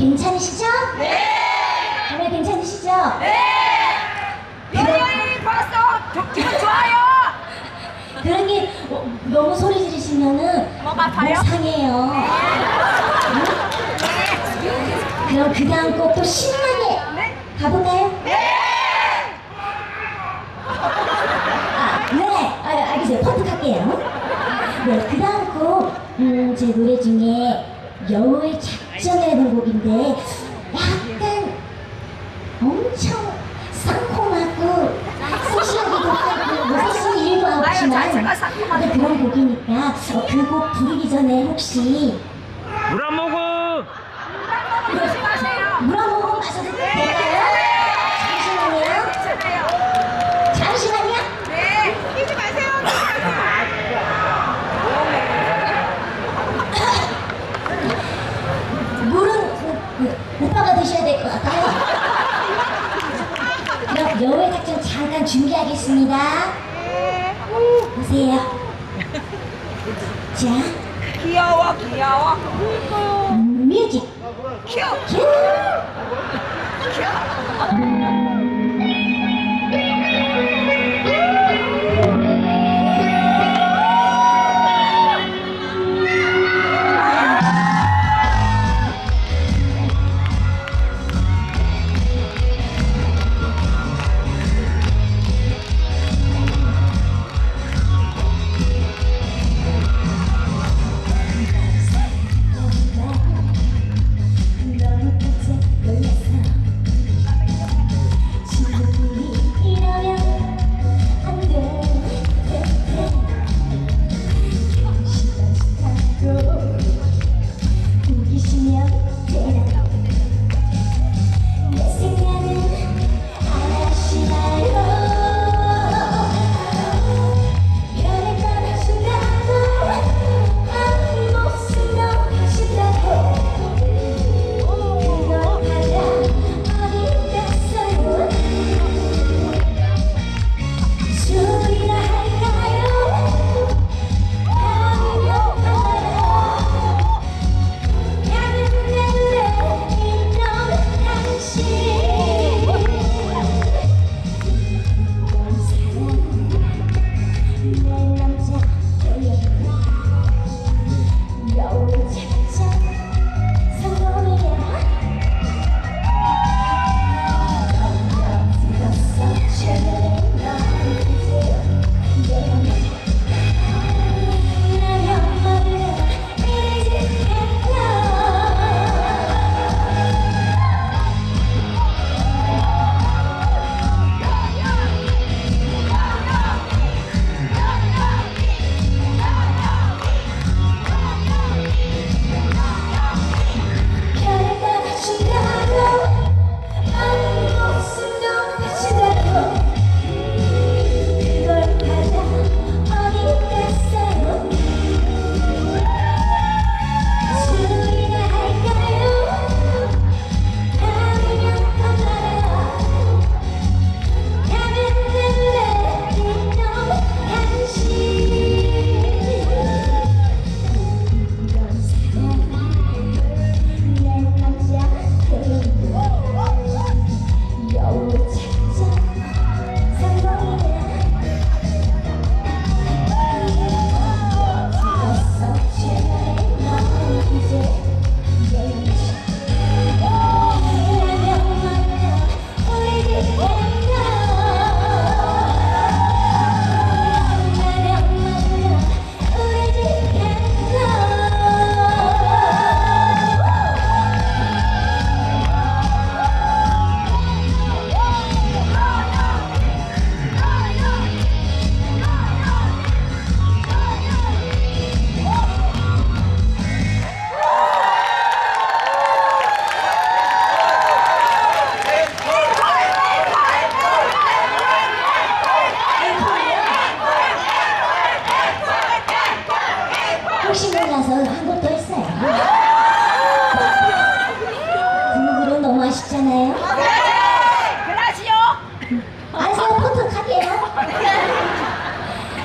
괜찮으시죠? 네! 정말 괜찮으시죠? 네! 여기 벌써 기분 좋아요. 그런 게 어, 너무 소리 지르시면은 목 아파요? 목 상해요. 응? 그럼 그 다음 곡 또 신나게 네. 가볼까요? 네! 아, 네! 아, 알겠어요. 퍼뜩 할게요. 네, 그 다음 곡, 음, 제 노래 중에 여우의 작전이라는 곡인데 약간 엄청 상콤하고 섹시하기도 하고 뭐 섹시 일도 없지만. 네, 그런 곡이니까 어, 그곡 부르기 전에 혹시 물안 먹어. 好啊。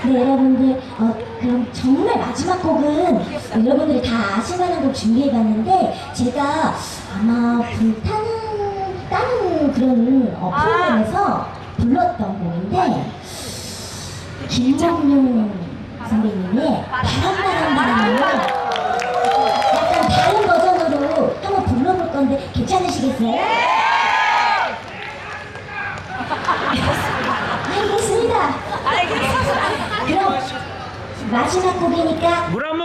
네, 여러분들, 어, 그럼 정말 마지막 곡은 여러분들이 다 아실만한 곡 준비해봤는데, 제가 아마 불타는, 다른 그런 어, 프로그램에서 불렀던 곡인데, 김정용 선배님의 바람바람 바람을 약간 다른 버전으로 한번 불러볼 건데, 괜찮으시겠어요? 알겠습니다. 알겠어. 그럼 마지막 곡이니까 물안 먹어! 네